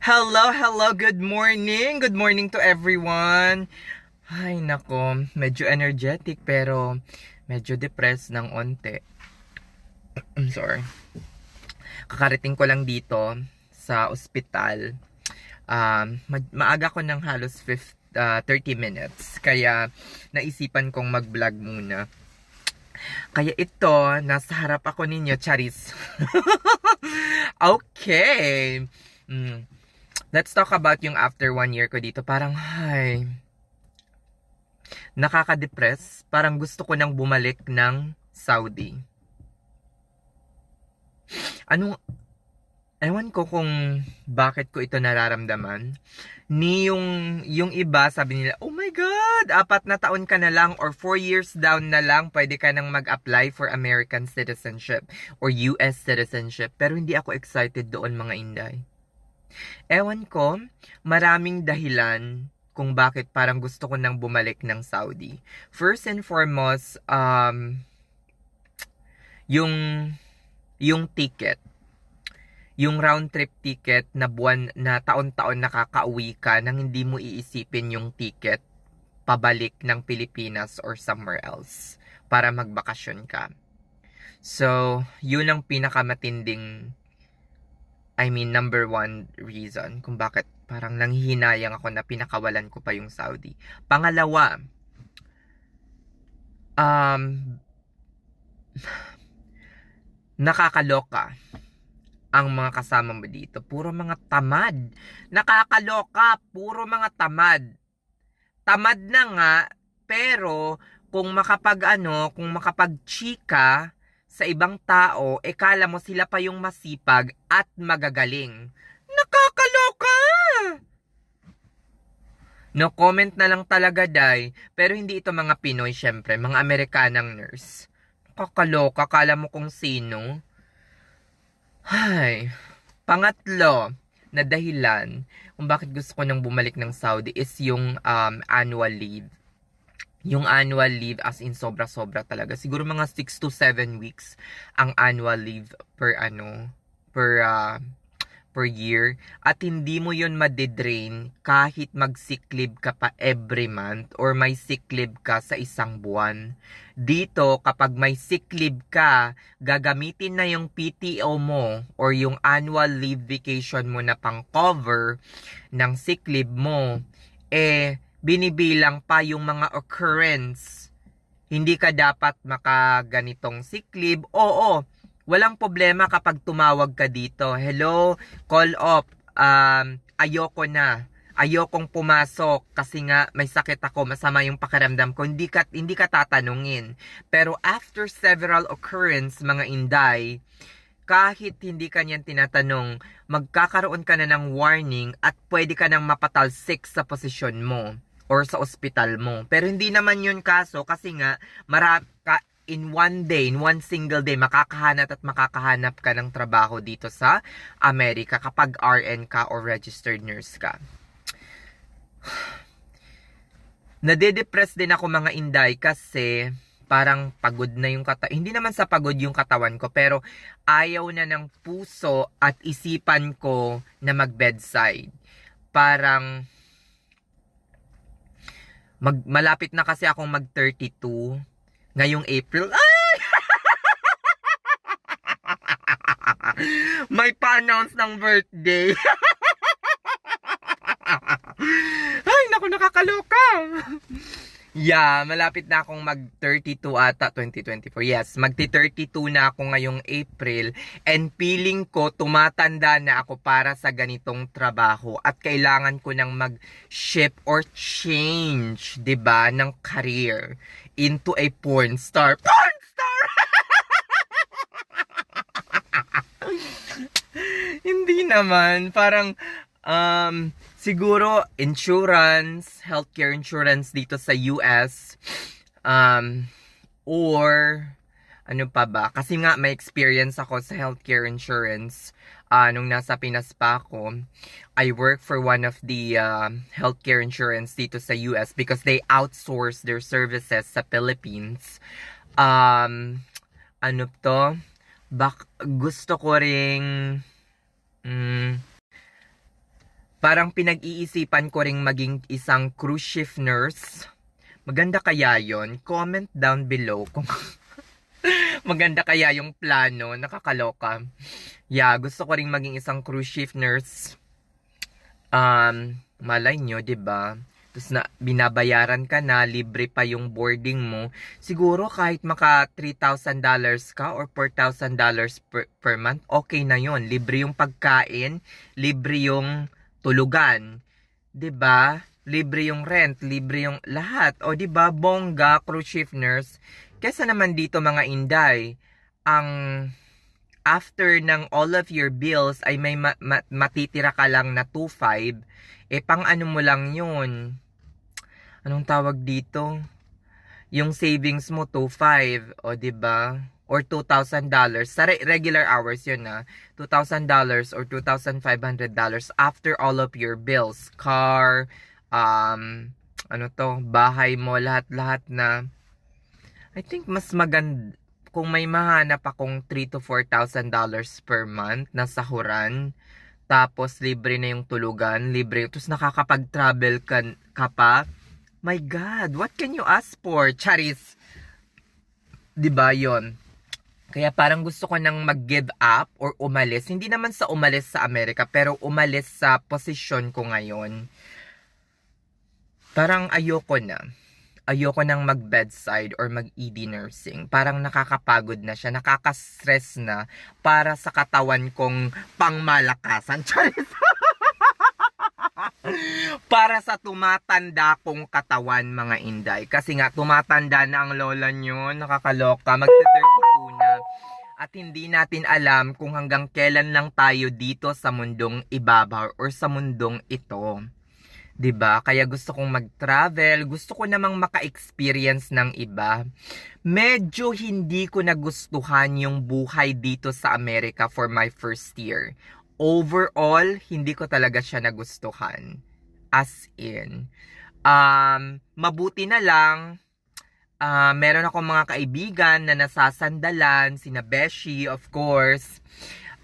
Hello, hello, good morning. Good morning to everyone. Ay, nako, medyo energetic pero medyo depressed ng onte. I'm sorry. Kakarating ko lang dito sa ospital. Um, ma- maaga ko ng halos 5, uh, 30 minutes. Kaya naisipan kong mag-vlog muna. Kaya ito, nasa harap ako ninyo, Charis. okay. Mm. Let's talk about yung after one year ko dito. Parang, hi. Nakaka-depress. Parang gusto ko nang bumalik ng Saudi. Anong, ewan ko kung bakit ko ito nararamdaman. Ni yung, yung iba, sabi nila, oh my God, apat na taon ka na lang or four years down na lang, pwede ka nang mag-apply for American citizenship or US citizenship. Pero hindi ako excited doon mga inday. Ewan ko, maraming dahilan kung bakit parang gusto ko nang bumalik ng Saudi. First and foremost, um, yung, yung ticket yung round trip ticket na buwan na taon-taon nakakauwi ka nang hindi mo iisipin yung ticket pabalik ng Pilipinas or somewhere else para magbakasyon ka. So, yun ang pinakamatinding I mean, number one reason kung bakit parang nanghihinayang ako na pinakawalan ko pa yung Saudi. Pangalawa, um, nakakaloka ang mga kasama mo dito. Puro mga tamad. Nakakaloka, puro mga tamad. Tamad na nga, pero kung makapag ano, kung makapag chika sa ibang tao, e mo sila pa yung masipag at magagaling. Nakakaloka! No comment na lang talaga, Day. Pero hindi ito mga Pinoy, syempre. Mga Amerikanang nurse. Nakakaloka, kala mo kung sino. Ay, pangatlo na dahilan kung bakit gusto ko nang bumalik ng Saudi is yung um, annual leave. Yung annual leave as in sobra-sobra talaga. Siguro mga 6 to 7 weeks ang annual leave per ano, per uh, per year at hindi mo yon madidrain kahit mag-sick leave ka pa every month or may sick leave ka sa isang buwan. Dito, kapag may sick leave ka, gagamitin na yung PTO mo or yung annual leave vacation mo na pang cover ng sick leave mo, eh, binibilang pa yung mga occurrence. Hindi ka dapat makaganitong sick leave. Oo, walang problema kapag tumawag ka dito. Hello, call off. Um, ayoko na. Ayokong pumasok kasi nga may sakit ako, masama yung pakiramdam ko. Hindi ka, hindi ka tatanungin. Pero after several occurrence, mga inday, kahit hindi ka niyan tinatanong, magkakaroon ka na ng warning at pwede ka nang mapatalsik sa posisyon mo or sa ospital mo. Pero hindi naman yun kaso kasi nga mara, ka, in one day, in one single day, makakahanap at makakahanap ka ng trabaho dito sa Amerika kapag RN ka or registered nurse ka. Nade-depress din ako mga inday kasi parang pagod na yung katawan. Hindi naman sa pagod yung katawan ko, pero ayaw na ng puso at isipan ko na mag-bedside. Parang mag malapit na kasi akong mag 32 ngayong April. Ay! May pa-announce ng birthday. Ay, naku, nakakaloka. Yeah, malapit na akong mag 32 ata 2024. Yes, magti 32 na ako ngayong April and feeling ko tumatanda na ako para sa ganitong trabaho at kailangan ko nang mag-shift or change, 'di ba, ng career into a porn star. Porn star! Hindi naman, parang um siguro insurance, healthcare insurance dito sa US um or ano pa ba? Kasi nga may experience ako sa healthcare insurance uh, nung nasa Pinas pa ako. I work for one of the uh, healthcare insurance dito sa US because they outsource their services sa Philippines. Um, ano to? Bak gusto ko ring mm, Parang pinag-iisipan ko ring maging isang cruise ship nurse. Maganda kaya yon? Comment down below kung maganda kaya yung plano. Nakakaloka. Yeah, gusto ko ring maging isang cruise ship nurse. Um, malay nyo, ba? Tapos na binabayaran ka na, libre pa yung boarding mo. Siguro kahit maka $3,000 ka or $4,000 per, per month, okay na yon Libre yung pagkain, libre yung tulugan. 'Di ba? Libre yung rent, libre yung lahat. O 'di ba? Bongga, cruise ship nurse. Kesa naman dito mga inday, ang after ng all of your bills ay may ma- ma- matitira ka lang na 2.5, eh pang ano mo lang yun. Anong tawag dito? Yung savings mo 2.5, o 'di ba? Or $2,000 sa re- regular hours yun na. $2,000 or $2,500 after all of your bills, car, um ano to, bahay mo, lahat-lahat na I think mas maganda kung may mahanap akong 3 to 4,000 dollars per month na sahuran, tapos libre na yung tulugan, libre, tapos nakakapag-travel ka, ka pa, my God, what can you ask for? Charis. 'Di ba 'yon? Kaya parang gusto ko nang mag-give up or umalis. Hindi naman sa umalis sa Amerika, pero umalis sa posisyon ko ngayon. Parang ayoko na ayoko nang mag-bedside or mag-ED nursing. Parang nakakapagod na siya, nakaka-stress na para sa katawan kong pangmalakasan. Charis! para sa tumatanda kong katawan, mga inday. Kasi nga, tumatanda na ang lola nyo, nakakaloka, magte-32 na. At hindi natin alam kung hanggang kailan lang tayo dito sa mundong ibabaw or sa mundong ito. 'di ba? Kaya gusto kong mag-travel, gusto ko namang maka-experience ng iba. Medyo hindi ko nagustuhan yung buhay dito sa Amerika for my first year. Overall, hindi ko talaga siya nagustuhan. As in, um, mabuti na lang, uh, meron akong mga kaibigan na nasasandalan, sina Beshi, of course,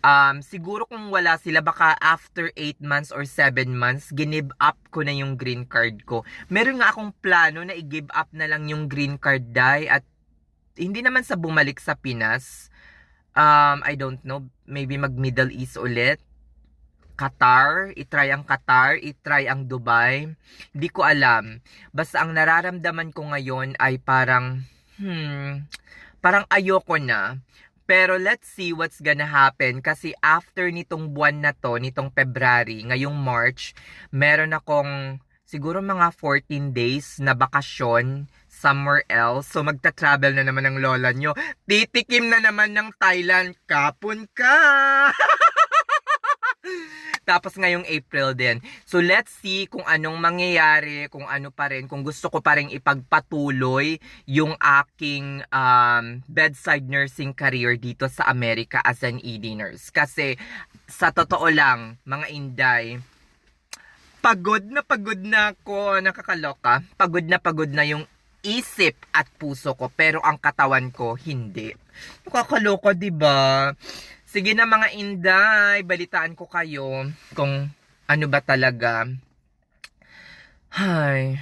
um, siguro kung wala sila, baka after 8 months or 7 months, ginib up ko na yung green card ko. Meron nga akong plano na i-give up na lang yung green card dai at hindi naman sa bumalik sa Pinas. Um, I don't know, maybe mag Middle East ulit. Qatar, itry ang Qatar, itry ang Dubai. Hindi ko alam. Basta ang nararamdaman ko ngayon ay parang, hmm, parang ayoko na. Pero let's see what's gonna happen kasi after nitong buwan na to, nitong February, ngayong March, meron akong siguro mga 14 days na bakasyon somewhere else. So magta-travel na naman ng lola nyo. Titikim na naman ng Thailand. Kapon ka! Tapos ngayong April din. So let's see kung anong mangyayari, kung ano pa rin, kung gusto ko pa rin ipagpatuloy yung aking um, bedside nursing career dito sa Amerika as an ED nurse. Kasi sa totoo lang, mga inday, pagod na pagod na ako, nakakaloka. Pagod na pagod na yung isip at puso ko, pero ang katawan ko hindi. Nakakaloka, 'di ba? Sige na mga inday, balitaan ko kayo kung ano ba talaga. Hay.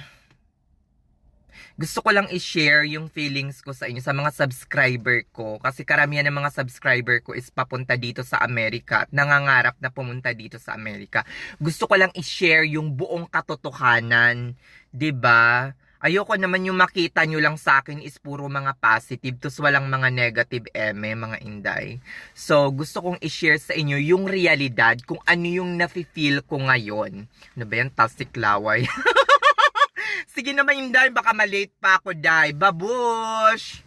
Gusto ko lang i-share yung feelings ko sa inyo, sa mga subscriber ko. Kasi karamihan ng mga subscriber ko is papunta dito sa Amerika at nangangarap na pumunta dito sa Amerika. Gusto ko lang i-share yung buong katotohanan. 'di ba? Ayoko naman yung makita nyo lang sa akin is puro mga positive, tos walang mga negative eme, mga inday. So, gusto kong i-share sa inyo yung realidad, kung ano yung nafe-feel ko ngayon. Ano ba yan? Tastic laway. Sige naman, inday, baka malate pa ako, day. Babush!